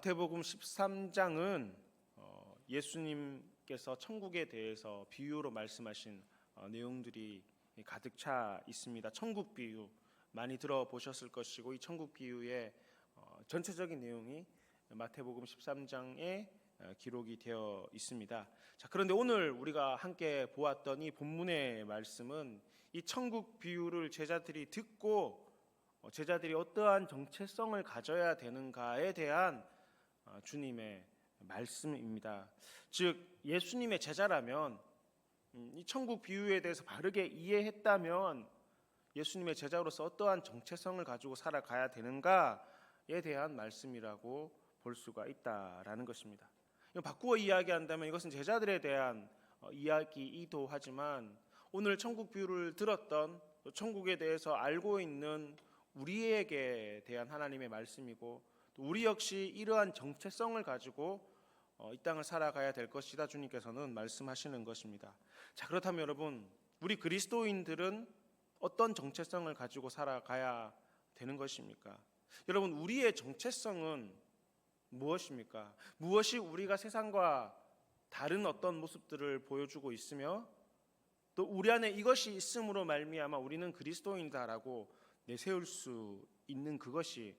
마태복음 13장은 어, 예수님께서 천국에 대해서 비유로 말씀하신 어, 내용들이 가득 차 있습니다. 천국 비유 많이 들어보셨을 것이고 이 천국 비유의 어, 전체적인 내용이 마태복음 13장에 어, 기록이 되어 있습니다. 자, 그런데 오늘 우리가 함께 보았던 이 본문의 말씀은 이 천국 비유를 제자들이 듣고 어, 제자들이 어떠한 정체성을 가져야 되는가에 대한 어, 주님의 말씀입니다. 즉 예수님의 제자라면 음, 이 천국 비유에 대해서 바르게 이해했다면 예수님의 제자로서 어떠한 정체성을 가지고 살아가야 되는가에 대한 말씀이라고 볼 수가 있다라는 것입니다. 바꾸어 이야기한다면 이것은 제자들에 대한 어, 이야기이기도 하지만 오늘 천국 비유를 들었던 또 천국에 대해서 알고 있는 우리에게 대한 하나님의 말씀이고 또 우리 역시 이러한 정체성을 가지고 어, 이 땅을 살아가야 될 것이다 주님께서는 말씀하시는 것입니다. 자 그렇다면 여러분 우리 그리스도인들은 어떤 정체성을 가지고 살아가야 되는 것입니까? 여러분 우리의 정체성은 무엇입니까? 무엇이 우리가 세상과 다른 어떤 모습들을 보여주고 있으며 또 우리 안에 이것이 있음으로 말미암아 우리는 그리스도인다라고 내세울 수 있는 그것이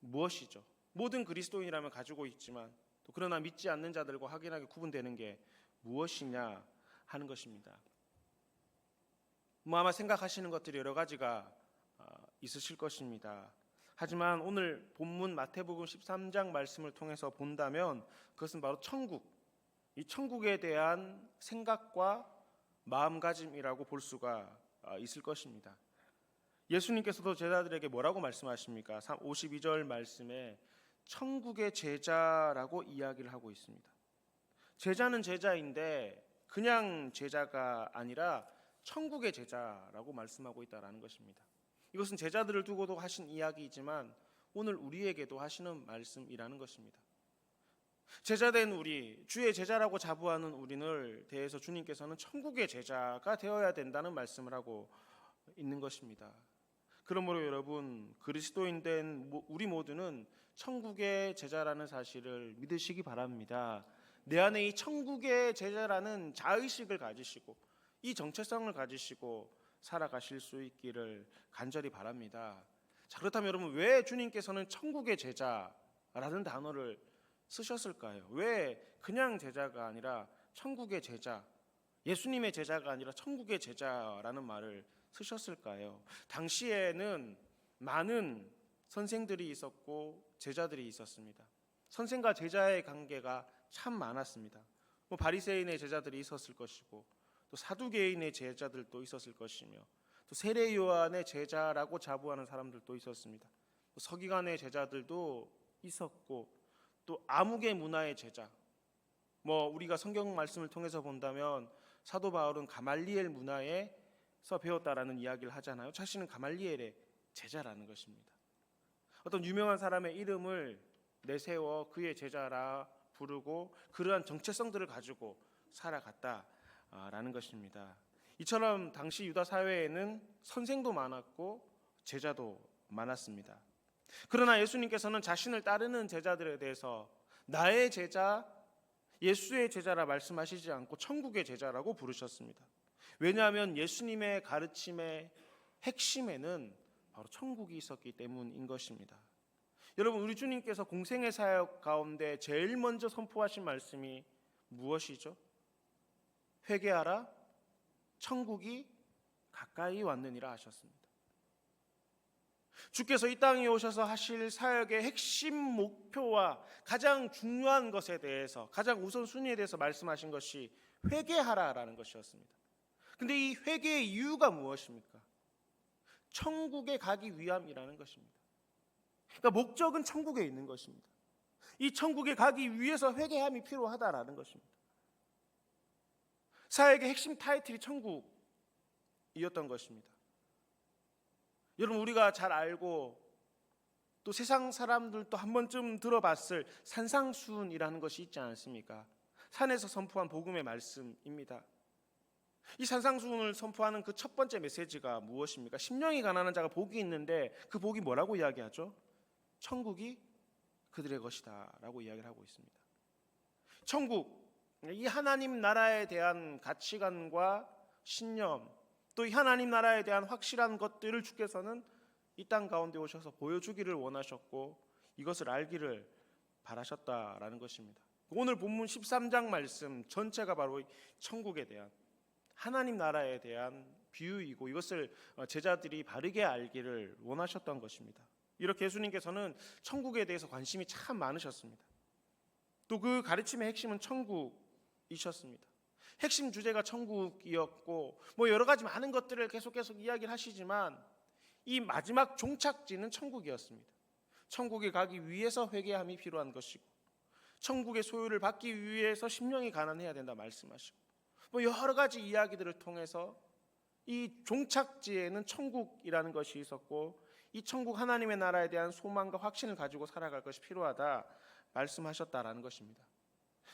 무엇이죠? 모든 그리스도인이라면 가지고 있지만 또 그러나 믿지 않는 자들과 확연하게 구분되는 게 무엇이냐 하는 것입니다. 뭐 아마 생각하시는 것들이 여러 가지가 아, 있으실 것입니다. 하지만 오늘 본문 마태복음 13장 말씀을 통해서 본다면 그것은 바로 천국, 이 천국에 대한 생각과 마음가짐이라고 볼 수가 아, 있을 것입니다. 예수님께서도 제자들에게 뭐라고 말씀하십니까? 52절 말씀에 천국의 제자라고 이야기를 하고 있습니다. 제자는 제자인데 그냥 제자가 아니라 천국의 제자라고 말씀하고 있다라는 것입니다. 이것은 제자들을 두고도 하신 이야기이지만 오늘 우리에게도 하시는 말씀이라는 것입니다. 제자된 우리, 주의 제자라고 자부하는 우리를 대해서 주님께서는 천국의 제자가 되어야 된다는 말씀을 하고 있는 것입니다. 그러므로 여러분 그리스도인 된 우리 모두는 천국의 제자라는 사실을 믿으시기 바랍니다. 내 안에 이 천국의 제자라는 자의식을 가지시고 이 정체성을 가지시고 살아가실 수 있기를 간절히 바랍니다. 자, 그렇다면 여러분 왜 주님께서는 천국의 제자라는 단어를 쓰셨을까요? 왜 그냥 제자가 아니라 천국의 제자, 예수님의 제자가 아니라 천국의 제자라는 말을 쓰셨을까요? 당시에는 많은 선생들이 있었고 제자들이 있었습니다. 선생과 제자의 관계가 참 많았습니다. 뭐 바리새인의 제자들이 있었을 것이고 또 사두개인의 제자들도 있었을 것이며 또 세례 요한의 제자라고 자부하는 사람들도 있었습니다. 또 서기관의 제자들도 있었고 또 암흑의 문화의 제자. 뭐 우리가 성경 말씀을 통해서 본다면 사도 바울은 가말리엘 문화에서 배웠다라는 이야기를 하잖아요. 자신은 가말리엘의 제자라는 것입니다. 어떤 유명한 사람의 이름을 내세워 그의 제자라 부르고 그러한 정체성들을 가지고 살아갔다라는 것입니다. 이처럼 당시 유다 사회에는 선생도 많았고 제자도 많았습니다. 그러나 예수님께서는 자신을 따르는 제자들에 대해서 나의 제자, 예수의 제자라 말씀하시지 않고 천국의 제자라고 부르셨습니다. 왜냐하면 예수님의 가르침의 핵심에는 바로 천국이 있었기 때문인 것입니다. 여러분, 우리 주님께서 공생의 사역 가운데 제일 먼저 선포하신 말씀이 무엇이죠? 회개하라, 천국이 가까이 왔느니라 하셨습니다. 주께서 이 땅에 오셔서 하실 사역의 핵심 목표와 가장 중요한 것에 대해서 가장 우선순위에 대해서 말씀하신 것이 회개하라라는 것이었습니다. 근데 이 회개의 이유가 무엇입니까? 천국에 가기 위함이라는 것입니다. 그러니까 목적은 천국에 있는 것입니다. 이 천국에 가기 위해서 회개함이 필요하다라는 것입니다. 사역의 핵심 타이틀이 천국이었던 것입니다. 여러분 우리가 잘 알고 또 세상 사람들도 한 번쯤 들어봤을 산상수훈이라는 것이 있지 않습니까? 산에서 선포한 복음의 말씀입니다. 이 산상수훈을 선포하는 그 첫 번째 메시지가 무엇입니까? 심령이 가난한 자가 복이 있는데 그 복이 뭐라고 이야기하죠? 천국이 그들의 것이다라고 이야기를 하고 있습니다. 천국 이 하나님 나라에 대한 가치관과 신념 또 이 하나님 나라에 대한 확실한 것들을 주께서는 이 땅 가운데 오셔서 보여주기를 원하셨고 이것을 알기를 바라셨다라는 것입니다. 오늘 본문 13장 말씀 전체가 바로 천국에 대한 하나님 나라에 대한 비유이고 이것을 제자들이 바르게 알기를 원하셨던 것입니다. 이렇게 예수님께서는 천국에 대해서 관심이 참 많으셨습니다. 또 그 가르침의 핵심은 천국이셨습니다. 핵심 주제가 천국이었고 뭐 여러 가지 많은 것들을 계속 계속 이야기를 하시지만 이 마지막 종착지는 천국이었습니다. 천국에 가기 위해서 회개함이 필요한 것이고 천국의 소유를 받기 위해서 심령이 가난해야 된다 말씀하시고 뭐 여러 가지 이야기들을 통해서 이 종착지에는 천국이라는 것이 있었고 이 천국 하나님의 나라에 대한 소망과 확신을 가지고 살아갈 것이 필요하다 말씀하셨다라는 것입니다.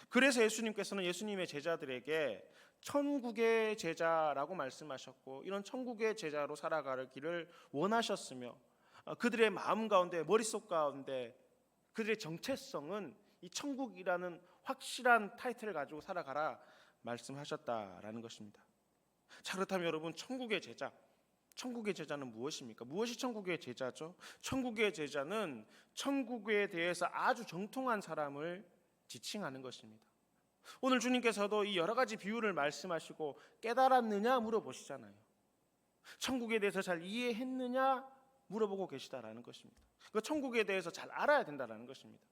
그래서 예수님께서는 예수님의 제자들에게 천국의 제자라고 말씀하셨고 이런 천국의 제자로 살아가기를 원하셨으며 어, 그들의 마음 가운데 머릿속 가운데 그들의 정체성은 이 천국이라는 확실한 타이틀을 가지고 살아가라 말씀하셨다라는 것입니다. 자 그렇다면 여러분 천국의 제자 천국의 제자는 무엇입니까? 무엇이 천국의 제자죠? 천국의 제자는 천국에 대해서 아주 정통한 사람을 지칭하는 것입니다. 오늘 주님께서도 이 여러 가지 비유를 말씀하시고 깨달았느냐 물어보시잖아요. 천국에 대해서 잘 이해했느냐 물어보고 계시다라는 것입니다. 그 천국에 대해서 잘 알아야 된다라는 것입니다.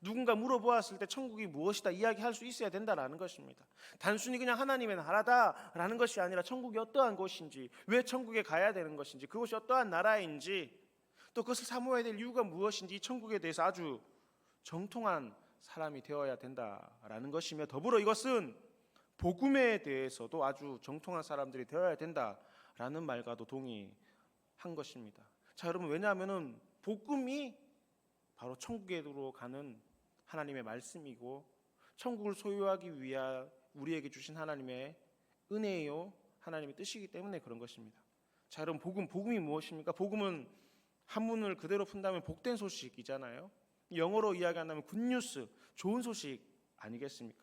누군가 물어보았을 때 천국이 무엇이다 이야기할 수 있어야 된다라는 것입니다. 단순히 그냥 하나님의 나라다라는 것이 아니라 천국이 어떠한 곳인지, 왜 천국에 가야 되는 것인지, 그것이 어떠한 나라인지, 또 그것을 사모해야 될 이유가 무엇인지 이 천국에 대해서 아주 정통한 사람이 되어야 된다라는 것이며 더불어 이것은 복음에 대해서도 아주 정통한 사람들이 되어야 된다라는 말과도 동의한 것입니다. 자, 여러분 왜냐하면은 복음이 바로 천국으로 가는 하나님의 말씀이고 천국을 소유하기 위하 우리에게 주신 하나님의 은혜요 하나님의 뜻이기 때문에 그런 것입니다. 자, 여러분 복음 복음이 무엇입니까? 복음은 한문을 그대로 푼다면 복된 소식이잖아요. 영어로 이야기한다면 굿뉴스, 좋은 소식 아니겠습니까?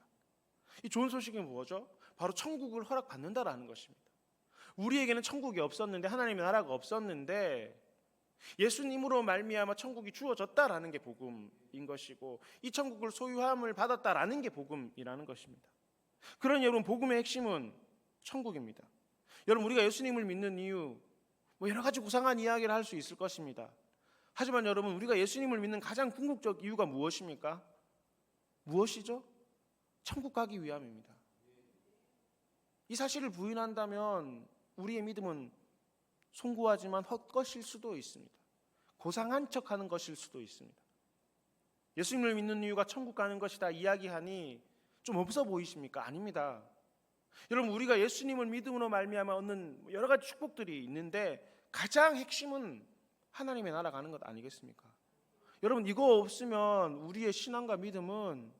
이 좋은 소식이 뭐죠? 바로 천국을 허락받는다라는 것입니다. 우리에게는 천국이 없었는데 하나님의 나라가 없었는데 예수님으로 말미암아 천국이 주어졌다라는 게 복음인 것이고 이 천국을 소유함을 받았다라는 게 복음이라는 것입니다. 그런 여러분 복음의 핵심은 천국입니다. 여러분 우리가 예수님을 믿는 이유 뭐 여러 가지 구상한 이야기를 할 수 있을 것입니다. 하지만 여러분 우리가 예수님을 믿는 가장 궁극적 이유가 무엇입니까? 무엇이죠? 천국 가기 위함입니다. 이 사실을 부인한다면 우리의 믿음은 송구하지만 헛것일 수도 있습니다. 고상한 척 하는 것일 수도 있습니다. 예수님을 믿는 이유가 천국 가는 것이다 이야기하니 좀 없어 보이십니까? 아닙니다. 여러분 우리가 예수님을 믿음으로 말미암아 얻는 여러 가지 축복들이 있는데 가장 핵심은 하나님의 나라 가는 것 아니겠습니까? 여러분 이거 없으면 우리의 신앙과 믿음은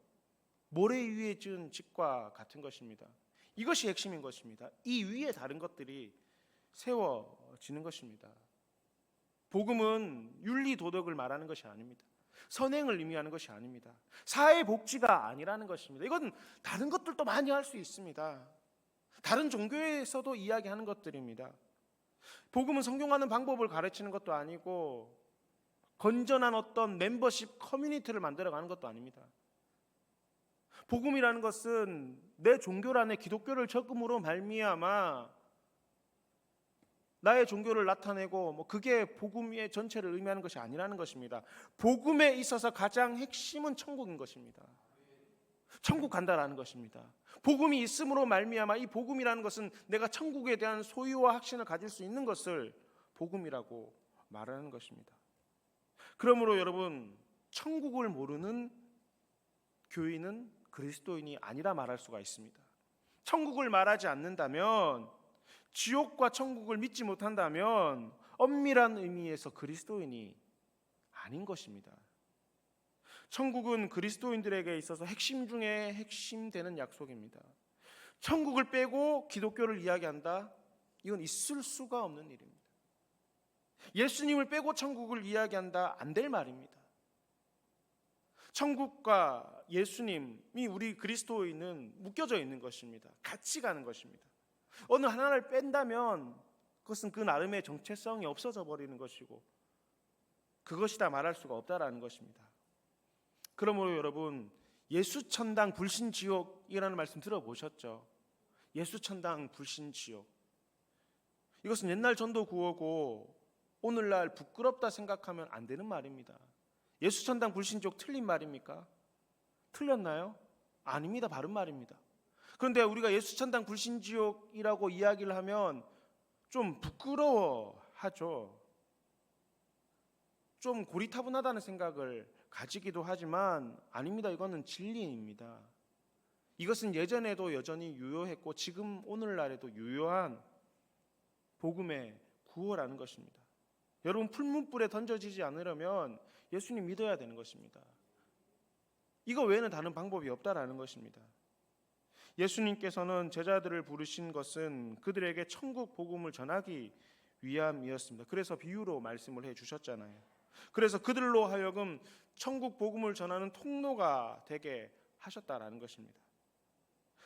모래 위에 지은 집과 같은 것입니다. 이것이 핵심인 것입니다. 이 위에 다른 것들이 세워 지는 것입니다. 복음은 윤리 도덕을 말하는 것이 아닙니다. 선행을 의미하는 것이 아닙니다. 사회 복지가 아니라는 것입니다. 이건 다른 것들도 많이 할 수 있습니다. 다른 종교에서도 이야기하는 것들입니다. 복음은 성경하는 방법을 가르치는 것도 아니고 건전한 어떤 멤버십 커뮤니티를 만들어 가는 것도 아닙니다. 복음이라는 것은 내 종교란에 기독교를 적금으로 말미암아 나의 종교를 나타내고 뭐 그게 복음의 전체를 의미하는 것이 아니라는 것입니다. 복음에 있어서 가장 핵심은 천국인 것입니다. 천국 간다라는 것입니다. 복음이 있음으로 말미암아 이 복음이라는 것은 내가 천국에 대한 소유와 확신을 가질 수 있는 것을 복음이라고 말하는 것입니다. 그러므로 여러분 천국을 모르는 교인은 그리스도인이 아니라 말할 수가 있습니다. 천국을 말하지 않는다면 지옥과 천국을 믿지 못한다면 엄밀한 의미에서 그리스도인이 아닌 것입니다. 천국은 그리스도인들에게 있어서 핵심 중에 핵심 되는 약속입니다. 천국을 빼고 기독교를 이야기한다? 이건 있을 수가 없는 일입니다. 예수님을 빼고 천국을 이야기한다? 안 될 말입니다. 천국과 예수님이 우리 그리스도인은 묶여져 있는 것입니다. 같이 가는 것입니다. 어느 하나를 뺀다면 그것은 그 나름의 정체성이 없어져 버리는 것이고 그것이다 말할 수가 없다라는 것입니다. 그러므로 여러분 예수 천당 불신 지옥이라는 말씀 들어보셨죠? 예수 천당 불신 지옥. 이것은 옛날 전도 구호고 오늘날 부끄럽다 생각하면 안 되는 말입니다. 예수 천당 불신 지옥 틀린 말입니까? 틀렸나요? 아닙니다. 바른 말입니다. 그런데 우리가 예수 천당 불신 지옥이라고 이야기를 하면 좀 부끄러워하죠. 좀 고리타분하다는 생각을 가지기도 하지만 아닙니다. 이거는 진리입니다. 이것은 예전에도 여전히 유효했고 지금 오늘날에도 유효한 복음의 구호라는 것입니다. 여러분 풀문불에 던져지지 않으려면 예수님 믿어야 되는 것입니다. 이거 외에는 다른 방법이 없다라는 것입니다. 예수님께서는 제자들을 부르신 것은 그들에게 천국 복음을 전하기 위함이었습니다. 그래서 비유로 말씀을 해 주셨잖아요. 그래서 그들로 하여금 천국 복음을 전하는 통로가 되게 하셨다라는 것입니다.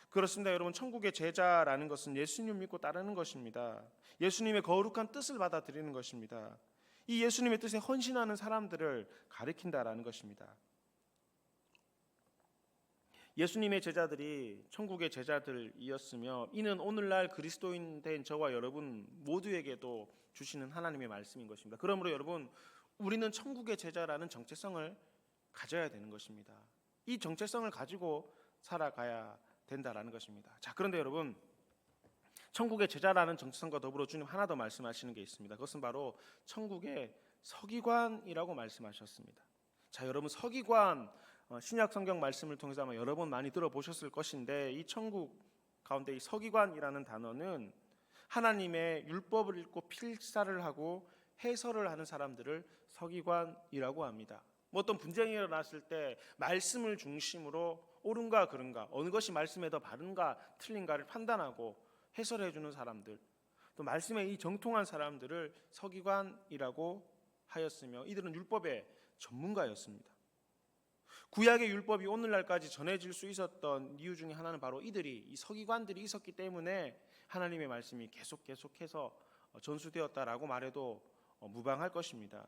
그렇습니다. 여러분 천국의 제자라는 것은 예수님 믿고 따르는 것입니다. 예수님의 거룩한 뜻을 받아들이는 것입니다. 이 예수님의 뜻에 헌신하는 사람들을 가리킨다라는 것입니다. 예수님의 제자들이 천국의 제자들이었으며 이는 오늘날 그리스도인 된 저와 여러분 모두에게도 주시는 하나님의 말씀인 것입니다. 그러므로 여러분 우리는 천국의 제자라는 정체성을 가져야 되는 것입니다. 이 정체성을 가지고 살아가야 된다라는 것입니다. 자, 그런데 여러분 천국의 제자라는 정체성과 더불어 주님 하나 더 말씀하시는 게 있습니다. 그것은 바로 천국의 서기관이라고 말씀하셨습니다. 자, 여러분 서기관 어, 신약 성경 말씀을 통해서 아마 여러 번 많이 들어보셨을 것인데 이 천국 가운데 이 서기관이라는 단어는 하나님의 율법을 읽고 필사를 하고 해설을 하는 사람들을 서기관이라고 합니다. 뭐 어떤 분쟁이 일어났을 때 말씀을 중심으로 옳은가 그른가 어느 것이 말씀에 더 바른가 틀린가를 판단하고 해설해 주는 사람들 또 말씀에 이 정통한 사람들을 서기관이라고 하였으며 이들은 율법의 전문가였습니다. 구약의 율법이 오늘날까지 전해질 수 있었던 이유 중에 하나는 바로 이들이 이 서기관들이 있었기 때문에 하나님의 말씀이 계속 계속해서 전수되었다라고 말해도 무방할 것입니다.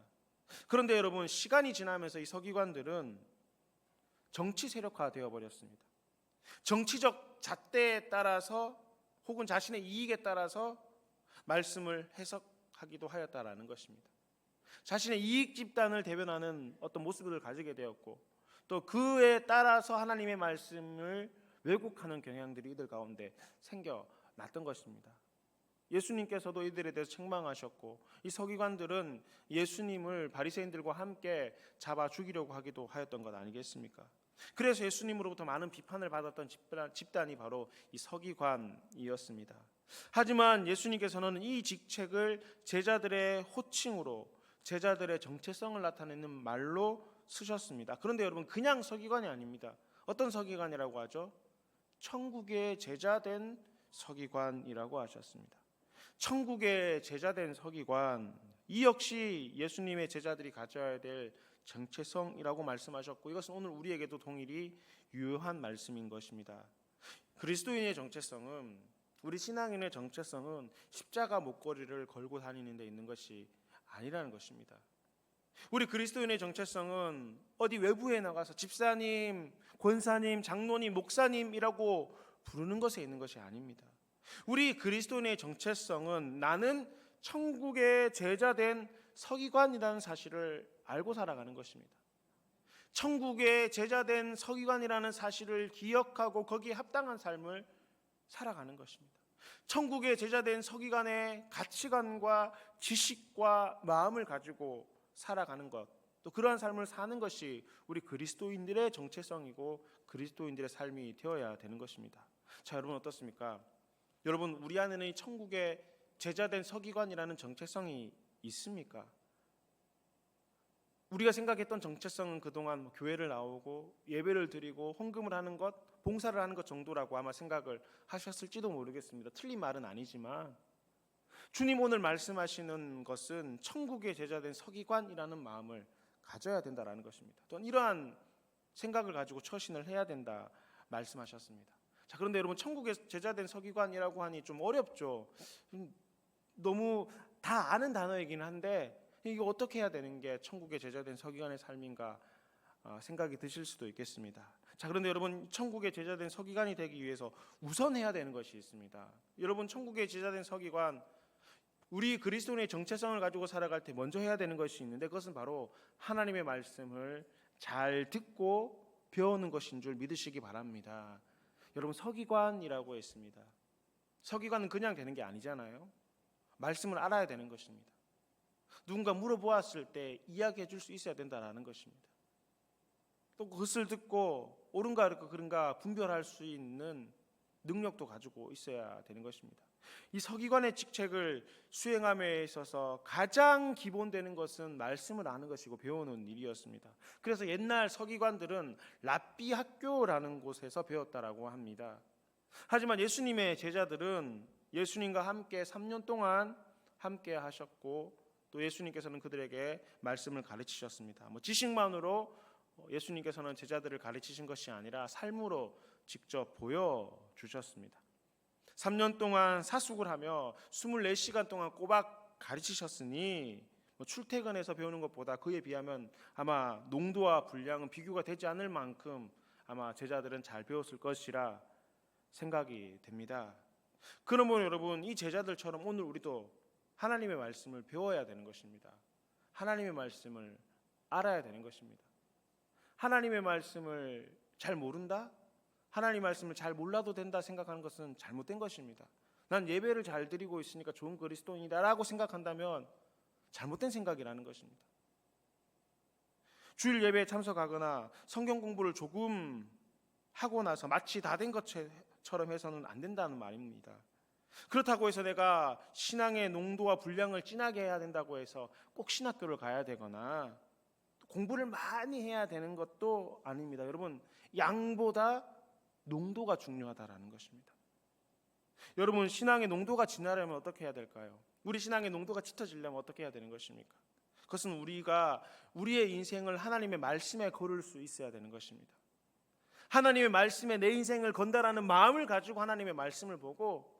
그런데 여러분 시간이 지나면서 이 서기관들은 정치 세력화 되어 버렸습니다. 정치적 잣대에 따라서 혹은 자신의 이익에 따라서 말씀을 해석하기도 하였다라는 것입니다. 자신의 이익 집단을 대변하는 어떤 모습을 가지게 되었고 또 그에 따라서 하나님의 말씀을 왜곡하는 경향들이 이들 가운데 생겨났던 것입니다. 예수님께서도 이들에 대해서 책망하셨고 이 서기관들은 예수님을 바리새인들과 함께 잡아 죽이려고 하기도 하였던 것 아니겠습니까? 그래서 예수님으로부터 많은 비판을 받았던 집단, 이 바로 이 서기관이었습니다. 하지만 예수님께서는 이 직책을 제자들의 호칭으로 제자들의 정체성을 나타내는 말로 쓰셨습니다. 그런데 여러분 그냥 서기관이 아닙니다. 어떤 서기관이라고 하죠? 천국의 제자된 서기관이라고 하셨습니다. 천국의 제자된 서기관 이 역시 예수님의 제자들이 가져야 될 정체성이라고 말씀하셨고 이것은 오늘 우리에게도 동일히 유효한 말씀인 것입니다. 그리스도인의 정체성은 우리 신앙인의 정체성은 십자가 목걸이를 걸고 다니는 데 있는 것이 아니라는 것입니다. 우리 그리스도인의 정체성은 어디 외부에 나가서 집사님, 권사님, 장로님, 목사님이라고 부르는 것에 있는 것이 아닙니다. 우리 그리스도인의 정체성은 나는 천국의 제자된 서기관이라는 사실을 알고 살아가는 것입니다. 천국의 제자된 서기관이라는 사실을 기억하고 거기에 합당한 삶을 살아가는 것입니다. 천국의 제자된 서기관의 가치관과 지식과 마음을 가지고 살아가는 것, 또 그러한 삶을 사는 것이 우리 그리스도인들의 정체성이고 그리스도인들의 삶이 되어야 되는 것입니다. 자, 여러분 어떻습니까? 여러분 우리 안에는 천국의 제자된 서기관이라는 정체성이 있습니까? 우리가 생각했던 정체성은 그동안 뭐 교회를 나오고 예배를 드리고 헌금을 하는 것, 봉사를 하는 것 정도라고 아마 생각을 하셨을지도 모르겠습니다. 틀린 말은 아니지만 주님 오늘 말씀하시는 것은 천국의 제자된 서기관이라는 마음을 가져야 된다라는 것입니다. 또 이러한 생각을 가지고 처신을 해야 된다 말씀하셨습니다. 자, 그런데 여러분 천국의 제자된 서기관이라고 하니 좀 어렵죠. 좀 너무 다 아는 단어이긴 한데 이거 어떻게 해야 되는 게 천국의 제자된 서기관의 삶인가 어, 생각이 드실 수도 있겠습니다. 자, 그런데 여러분 천국의 제자된 서기관이 되기 위해서 우선 해야 되는 것이 있습니다. 여러분 천국의 제자된 서기관 우리 그리스도인의 정체성을 가지고 살아갈 때 먼저 해야 되는 것이 있는데 그것은 바로 하나님의 말씀을 잘 듣고 배우는 것인 줄 믿으시기 바랍니다. 여러분 서기관이라고 했습니다. 서기관은 그냥 되는 게 아니잖아요. 말씀을 알아야 되는 것입니다. 누군가 물어보았을 때 이야기해 줄 수 있어야 된다라는 것입니다. 또 그것을 듣고 옳은가 그른가 분별할 수 있는 능력도 가지고 있어야 되는 것입니다. 이 서기관의 직책을 수행함에 있어서 가장 기본되는 것은 말씀을 아는 것이고 배우는 일이었습니다. 그래서 옛날 서기관들은 랍비 학교라는 곳에서 배웠다라고 합니다. 하지만 예수님의 제자들은 예수님과 함께 3년 동안 함께 하셨고 또 예수님께서는 그들에게 말씀을 가르치셨습니다. 뭐 지식만으로 예수님께서는 제자들을 가르치신 것이 아니라 삶으로 직접 보여 주셨습니다. 3년 동안 사숙을 하며 24시간 동안 꼬박 가르치셨으니 뭐 출퇴근해서 배우는 것보다 그에 비하면 아마 농도와 분량은 비교가 되지 않을 만큼 아마 제자들은 잘 배웠을 것이라 생각이 됩니다. 그러면 여러분 이 제자들처럼 오늘 우리도 하나님의 말씀을 배워야 되는 것입니다. 하나님의 말씀을 알아야 되는 것입니다. 하나님의 말씀을 잘 모른다? 하나님 말씀을 잘 몰라도 된다 생각하는 것은 잘못된 것입니다. 난 예배를 잘 드리고 있으니까 좋은 그리스도인이다라고 생각한다면 잘못된 생각이라는 것입니다. 주일 예배에 참석하거나 성경 공부를 조금 하고 나서 마치 다 된 것처럼 해서는 안 된다는 말입니다. 그렇다고 해서 내가 신앙의 농도와 분량을 진하게 해야 된다고 해서 꼭 신학교를 가야 되거나 공부를 많이 해야 되는 것도 아닙니다. 여러분, 양보다 농도가 중요하다라는 것입니다. 여러분, 신앙의 농도가 진하려면 어떻게 해야 될까요? 우리 신앙의 농도가 짙어지려면 어떻게 해야 되는 것입니까? 그것은 우리가 우리의 인생을 하나님의 말씀에 걸을 수 있어야 되는 것입니다. 하나님의 말씀에 내 인생을 건다라는 마음을 가지고 하나님의 말씀을 보고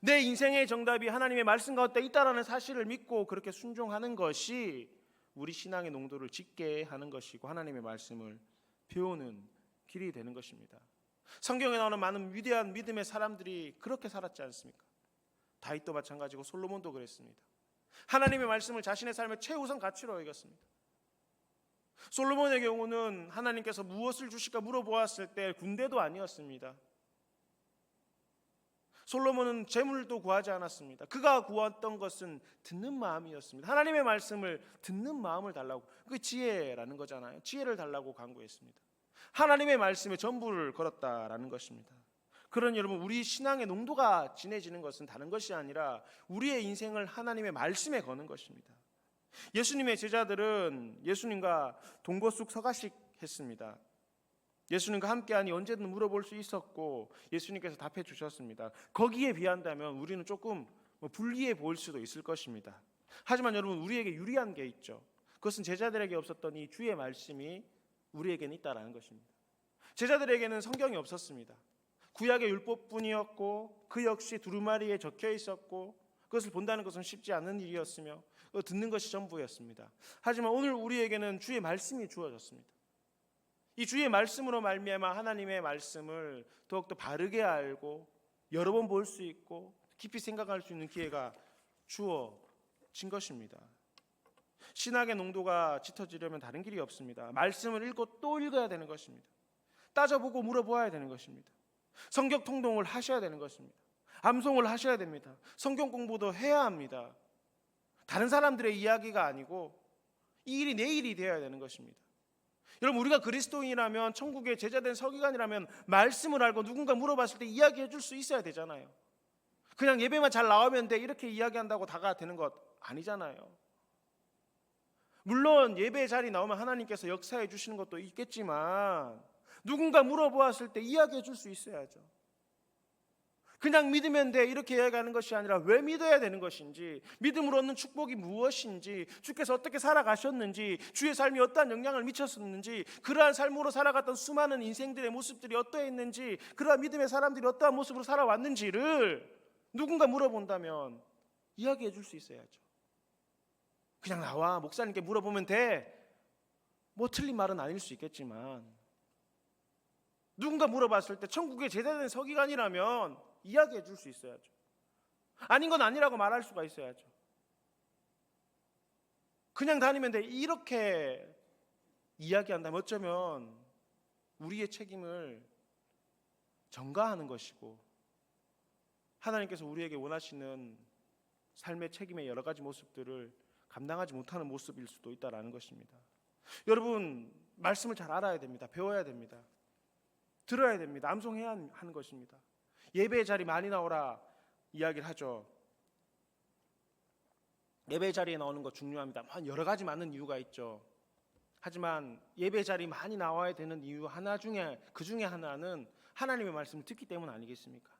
내 인생의 정답이 하나님의 말씀 가운데 있다라는 사실을 믿고 그렇게 순종하는 것이 우리 신앙의 농도를 짙게 하는 것이고 하나님의 말씀을 배우는 길이 되는 것입니다. 성경에 나오는 많은 위대한 믿음의 사람들이 그렇게 살았지 않습니까? 다윗도 마찬가지고 솔로몬도 그랬습니다. 하나님의 말씀을 자신의 삶의 최우선 가치로 여겼습니다. 솔로몬의 경우는 하나님께서 무엇을 주실까 물어보았을 때 군대도 아니었습니다. 솔로몬은 재물도 구하지 않았습니다. 그가 구했던 것은 듣는 마음이었습니다. 하나님의 말씀을 듣는 마음을 달라고 그 지혜라는 거잖아요. 지혜를 달라고 간구했습니다. 하나님의 말씀에 전부를 걸었다라는 것입니다. 그런 여러분 우리 신앙의 농도가 진해지는 것은 다른 것이 아니라 우리의 인생을 하나님의 말씀에 거는 것입니다. 예수님의 제자들은 예수님과 동거숙 서가식 했습니다. 예수님과 함께하니 언제든 물어볼 수 있었고 예수님께서 답해 주셨습니다. 거기에 비한다면 우리는 조금 뭐 불리해 보일 수도 있을 것입니다. 하지만 여러분 우리에게 유리한 게 있죠. 그것은 제자들에게 없었던 이 주의 말씀이 우리에게는 있다라는 것입니다. 제자들에게는 성경이 없었습니다. 구약의 율법뿐이었고 그 역시 두루마리에 적혀 있었고 그것을 본다는 것은 쉽지 않은 일이었으며 듣는 것이 전부였습니다. 하지만 오늘 우리에게는 주의 말씀이 주어졌습니다. 이 주의 말씀으로 말미암아 하나님의 말씀을 더욱더 바르게 알고 여러 번 볼 수 있고 깊이 생각할 수 있는 기회가 주어진 것입니다. 신학의 농도가 짙어지려면 다른 길이 없습니다. 말씀을 읽고 또 읽어야 되는 것입니다. 따져보고 물어보아야 되는 것입니다. 성경 통독을 하셔야 되는 것입니다. 암송을 하셔야 됩니다. 성경 공부도 해야 합니다. 다른 사람들의 이야기가 아니고 이 일이 내 일이 되어야 되는 것입니다. 여러분 우리가 그리스도인이라면 천국의 제자된 서기관이라면 말씀을 알고 누군가 물어봤을 때 이야기해 줄 수 있어야 되잖아요. 그냥 예배만 잘 나오면 돼 이렇게 이야기한다고 다가 되는 것 아니잖아요. 물론 예배 자리 나오면 하나님께서 역사해 주시는 것도 있겠지만 누군가 물어보았을 때 이야기해 줄 수 있어야죠. 그냥 믿으면 돼 이렇게 이야기하는 것이 아니라 왜 믿어야 되는 것인지 믿음으로 얻는 축복이 무엇인지 주께서 어떻게 살아가셨는지 주의 삶이 어떠한 영향을 미쳤었는지 그러한 삶으로 살아갔던 수많은 인생들의 모습들이 어떠했는지 그러한 믿음의 사람들이 어떠한 모습으로 살아왔는지를 누군가 물어본다면 이야기해 줄 수 있어야죠. 그냥 나와 목사님께 물어보면 돼. 뭐 틀린 말은 아닐 수 있겠지만 누군가 물어봤을 때 천국에 제대된 서기관이라면 이야기해 줄 수 있어야죠. 아닌 건 아니라고 말할 수가 있어야죠. 그냥 다니면 돼. 이렇게 이야기한다면 어쩌면 우리의 책임을 전가하는 것이고 하나님께서 우리에게 원하시는 삶의 책임의 여러 가지 모습들을 감당하지 못하는 모습일 수도 있다라는 것입니다. 여러분 말씀을 잘 알아야 됩니다. 배워야 됩니다. 들어야 됩니다. 암송해야 하는 것입니다. 예배의 자리 많이 나오라 이야기를 하죠. 예배 자리에 나오는 거 중요합니다. 뭐 여러 가지 많은 이유가 있죠. 하지만 예배 자리 많이 나와야 되는 이유 하나 중에 그 중에 하나는 하나님의 말씀을 듣기 때문 아니겠습니까?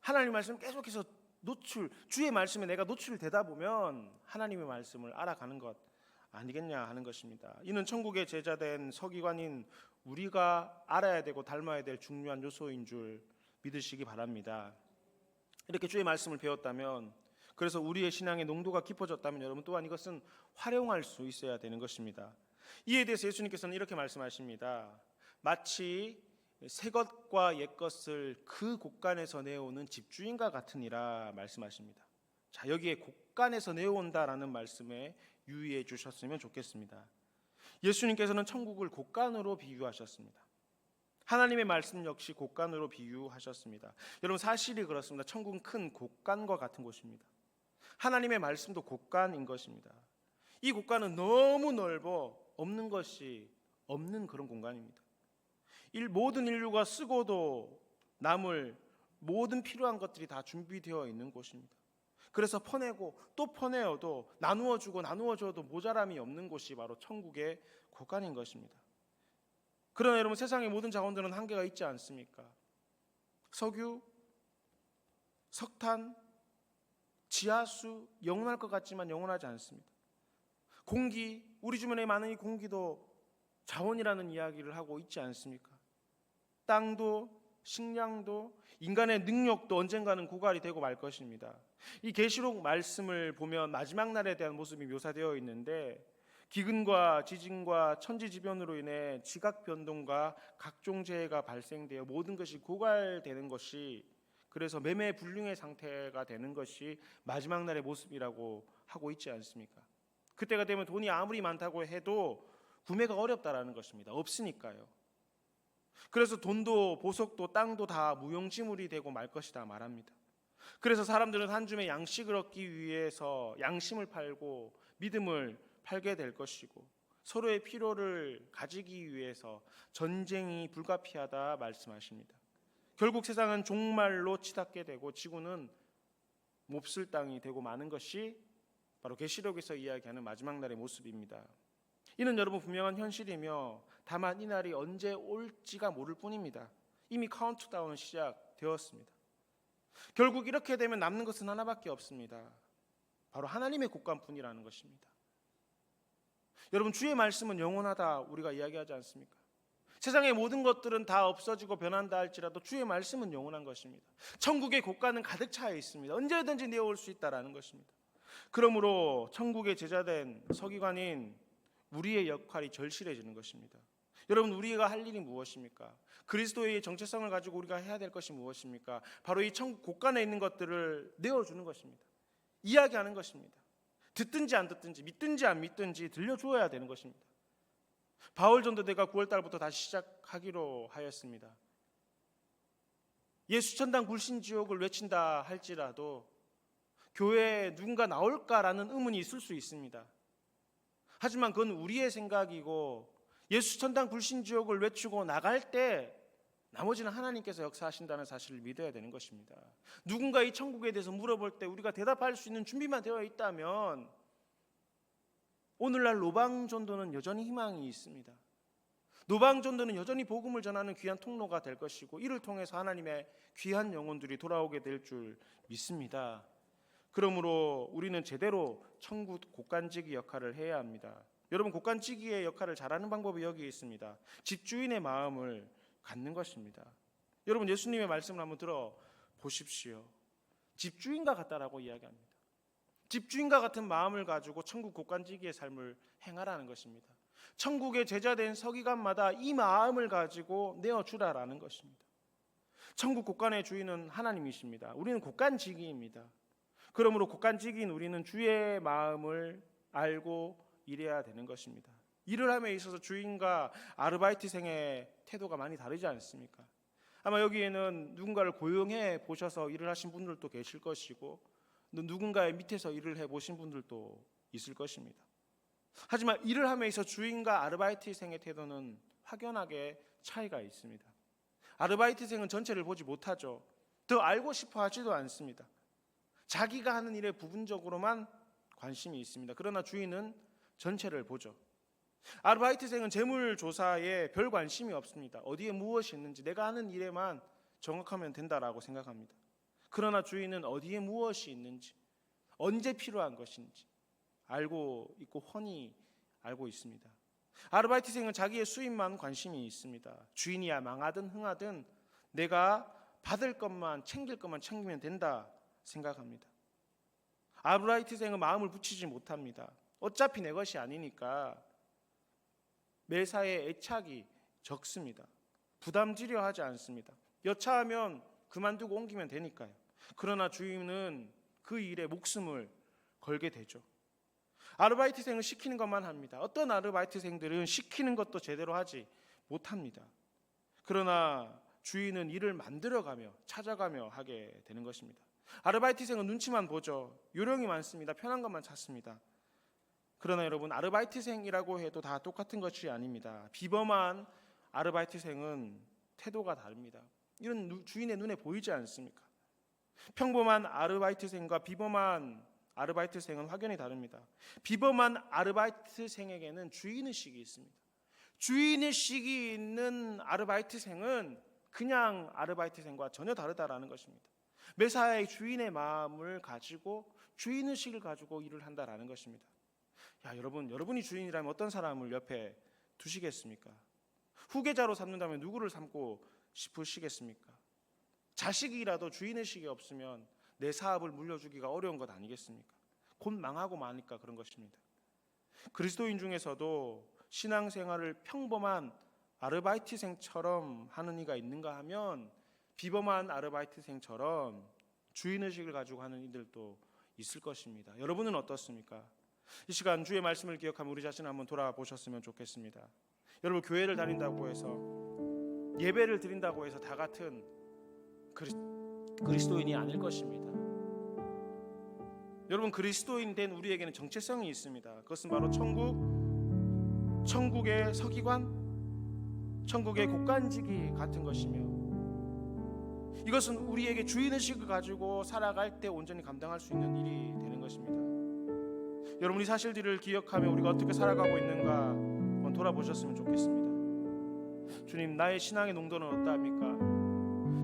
하나님의 말씀 계속해서 노출 주의 말씀에 내가 노출되다 보면 하나님의 말씀을 알아가는 것 아니겠냐 하는 것입니다. 이는 천국의 제자된 서기관인 우리가 알아야 되고 닮아야 될 중요한 요소인 줄 믿으시기 바랍니다. 이렇게 주의 말씀을 배웠다면 그래서 우리의 신앙의 농도가 깊어졌다면 여러분 또한 이것은 활용할 수 있어야 되는 것입니다. 이에 대해서 예수님께서는 이렇게 말씀하십니다. 마치 새 것과 옛 것을 그 곳간에서 내어오는 집주인과 같으니라 말씀하십니다. 자 여기에 곳간에서 내어온다라는 말씀에 유의해 주셨으면 좋겠습니다. 예수님께서는 천국을 곳간으로 비유하셨습니다. 하나님의 말씀 역시 곳간으로 비유하셨습니다. 여러분 사실이 그렇습니다. 천국은 큰 곳간과 같은 곳입니다. 하나님의 말씀도 곳간인 것입니다. 이 곳간은 너무 넓어 없는 것이 없는 그런 공간입니다. 일 모든 인류가 쓰고도 남을 모든 필요한 것들이 다 준비되어 있는 곳입니다. 그래서 퍼내고 또 퍼내어도 나누어 주고 나누어 줘도 모자람이 없는 곳이 바로 천국의 곳간인 것입니다. 그러나 여러분 세상의 모든 자원들은 한계가 있지 않습니까? 석유, 석탄, 지하수 영원할 것 같지만 영원하지 않습니다. 공기, 우리 주변에 많은 이 공기도 자원이라는 이야기를 하고 있지 않습니까? 땅도 식량도 인간의 능력도 언젠가는 고갈이 되고 말 것입니다. 이 계시록 말씀을 보면 마지막 날에 대한 모습이 묘사되어 있는데 기근과 지진과 천지지변으로 인해 지각 변동과 각종 재해가 발생되어 모든 것이 고갈되는 것이 그래서 매매 불능의 상태가 되는 것이 마지막 날의 모습이라고 하고 있지 않습니까? 그때가 되면 돈이 아무리 많다고 해도 구매가 어렵다라는 것입니다. 없으니까요. 그래서 돈도 보석도 땅도 다 무용지물이 되고 말 것이다 말합니다. 그래서 사람들은 한 줌의 양식을 얻기 위해서 양심을 팔고 믿음을 팔게 될 것이고 서로의 필요를 가지기 위해서 전쟁이 불가피하다 말씀하십니다. 결국 세상은 종말로 치닫게 되고 지구는 몹쓸 땅이 되고 마는 것이 바로 계시록에서 이야기하는 마지막 날의 모습입니다. 이는 여러분 분명한 현실이며 다만 이 날이 언제 올지가 모를 뿐입니다. 이미 카운트다운은 시작되었습니다. 결국 이렇게 되면 남는 것은 하나밖에 없습니다. 바로 하나님의 국간뿐이라는 것입니다. 여러분 주의 말씀은 영원하다 우리가 이야기하지 않습니까? 세상의 모든 것들은 다 없어지고 변한다 할지라도 주의 말씀은 영원한 것입니다. 천국의 곳간은 가득 차 있습니다. 언제든지 내어올 수 있다라는 것입니다. 그러므로 천국의 제자된 서기관인 우리의 역할이 절실해지는 것입니다. 여러분 우리가 할 일이 무엇입니까? 그리스도의 정체성을 가지고 우리가 해야 될 것이 무엇입니까? 바로 이 천국 곳간에 있는 것들을 내어주는 것입니다. 이야기하는 것입니다. 듣든지 안 듣든지 믿든지 안 믿든지 들려주어야 되는 것입니다. 바울 전도대가 9월 달부터 다시 시작하기로 하였습니다. 예수 천당 불신 지옥을 외친다 할지라도 교회에 누군가 나올까라는 의문이 있을 수 있습니다. 하지만 그건 우리의 생각이고 예수 천당 불신 지옥을 외치고 나갈 때 나머지는 하나님께서 역사하신다는 사실을 믿어야 되는 것입니다. 누군가 이 천국에 대해서 물어볼 때 우리가 대답할 수 있는 준비만 되어 있다면 오늘날 로방 전도는 여전히 희망이 있습니다. 노방 전도는 여전히 복음을 전하는 귀한 통로가 될 것이고 이를 통해서 하나님의 귀한 영혼들이 돌아오게 될 줄 믿습니다. 그러므로 우리는 제대로 천국 곡간지기 역할을 해야 합니다. 여러분 곡간지기의 역할을 잘하는 방법이 여기 있습니다. 집주인의 마음을 갖는 것입니다. 여러분 예수님의 말씀을 한번 들어 보십시오. 집주인과 같다라고 이야기합니다. 집주인과 같은 마음을 가지고 천국 곡간지기의 삶을 행하라는 것입니다. 천국의 제자된 서기관마다 이 마음을 가지고 내어 주라라는 것입니다. 천국 곡간의 주인은 하나님이십니다. 우리는 곡간지기입니다. 그러므로 곡간지기인 우리는 주의 마음을 알고 일해야 되는 것입니다. 일을 함에 있어서 주인과 아르바이트생의 태도가 많이 다르지 않습니까? 아마 여기에는 누군가를 고용해 보셔서 일을 하신 분들도 계실 것이고 누군가의 밑에서 일을 해 보신 분들도 있을 것입니다. 하지만 일을 함에 있어 주인과 아르바이트생의 태도는 확연하게 차이가 있습니다. 아르바이트생은 전체를 보지 못하죠. 더 알고 싶어 하지도 않습니다. 자기가 하는 일에 부분적으로만 관심이 있습니다. 그러나 주인은 전체를 보죠. 아르바이트생은 재물 조사에 별 관심이 없습니다. 어디에 무엇이 있는지 내가 하는 일에만 정확하면 된다라고 생각합니다. 그러나 주인은 어디에 무엇이 있는지 언제 필요한 것인지 알고 있고 훤히 알고 있습니다. 아르바이트생은 자기의 수입만 관심이 있습니다. 주인이야 망하든 흥하든 내가 받을 것만 챙길 것만 챙기면 된다 생각합니다. 아르바이트생은 마음을 붙이지 못합니다. 어차피 내 것이 아니니까 매사에 애착이 적습니다. 부담지려 하지 않습니다. 여차하면 그만두고 옮기면 되니까요. 그러나 주인은 그 일에 목숨을 걸게 되죠. 아르바이트생은 시키는 것만 합니다. 어떤 아르바이트생들은 시키는 것도 제대로 하지 못합니다. 그러나 주인은 일을 만들어가며 찾아가며 하게 되는 것입니다. 아르바이트생은 눈치만 보죠. 요령이 많습니다. 편한 것만 찾습니다. 그러나 여러분 아르바이트생이라고 해도 다 똑같은 것이 아닙니다. 비범한 아르바이트생은 태도가 다릅니다. 이런 누- 주인의 눈에 보이지 않습니까? 평범한 아르바이트생과 비범한 아르바이트생은 확연히 다릅니다. 비범한 아르바이트생에게는 주인의식이 있습니다. 주인의식이 있는 아르바이트생은 그냥 아르바이트생과 전혀 다르다라는 것입니다. 매사에 주인의 마음을 가지고 주인의식을 가지고 일을 한다라는 것입니다. 야, 여러분, 여러분이 주인이라면 어떤 사람을 옆에 두시겠습니까? 후계자로 삼는다면 누구를 삼고 싶으시겠습니까? 자식이라도 주인의 식이 없으면 내 사업을 물려주기가 어려운 것 아니겠습니까? 곧 망하고 마니까 그런 것입니다. 그리스도인 중에서도 신앙생활을 평범한 아르바이트생처럼 하는 이가 있는가 하면 비범한 아르바이트생처럼 주인의식을 가지고 하는 이들도 있을 것입니다. 여러분은 어떻습니까? 이 시간 주의 말씀을 기억하며 우리 자신을 한번 돌아보셨으면 좋겠습니다. 여러분 교회를 다닌다고 해서 예배를 드린다고 해서 다 같은 그리, 그리스도인이 아닐 것입니다. 여러분 그리스도인 된 우리에게는 정체성이 있습니다. 그것은 바로 천국, 천국의 서기관, 천국의 곡간지기 같은 것이며 이것은 우리에게 주인의식을 가지고 살아갈 때 온전히 감당할 수 있는 일이 되는 것입니다. 여러분 이 사실들을 기억하며 우리가 어떻게 살아가고 있는가 한번 돌아보셨으면 좋겠습니다. 주님 나의 신앙의 농도는 어떠합니까?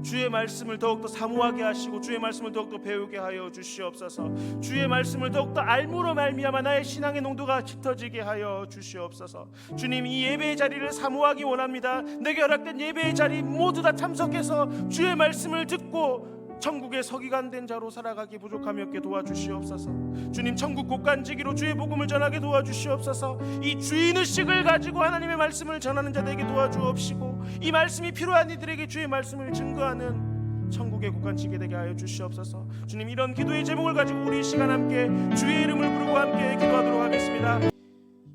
주의 말씀을 더욱더 사모하게 하시고 주의 말씀을 더욱더 배우게 하여 주시옵소서. 주의 말씀을 더욱더 알므로 말미암아 나의 신앙의 농도가 짙어지게 하여 주시옵소서. 주님 이 예배의 자리를 사모하기 원합니다. 내게 허락된 예배의 자리 모두 다 참석해서 주의 말씀을 듣고 천국의 서기관 된 자로 살아가기 부족함이 없게 도와주시옵소서. 주님 천국 곡간지기로 주의 복음을 전하게 도와주시옵소서. 이 주인 의식을 가지고 하나님의 말씀을 전하는 자들에게 도와주옵시고 이 말씀이 필요한 이들에게 주의 말씀을 증거하는 천국의 곡간지기 되게 하여 주시옵소서. 주님 이런 기도의 제목을 가지고 우리 이 시간 함께 주의 이름을 부르고 함께 기도하도록 하겠습니다.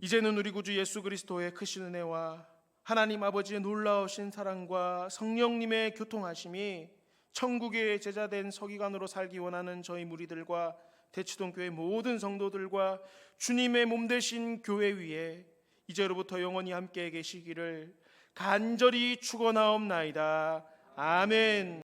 이제는 우리 구주 예수 그리스도의 크신 은혜와 하나님 아버지의 놀라우신 사랑과 성령님의 교통하심이 천국의 제자된 서기관으로 살기 원하는 저희 무리들과 대치동 교회 모든 성도들과 주님의 몸 되신 교회 위에 이제로부터 영원히 함께 계시기를 간절히 축원하옵나이다. 아멘.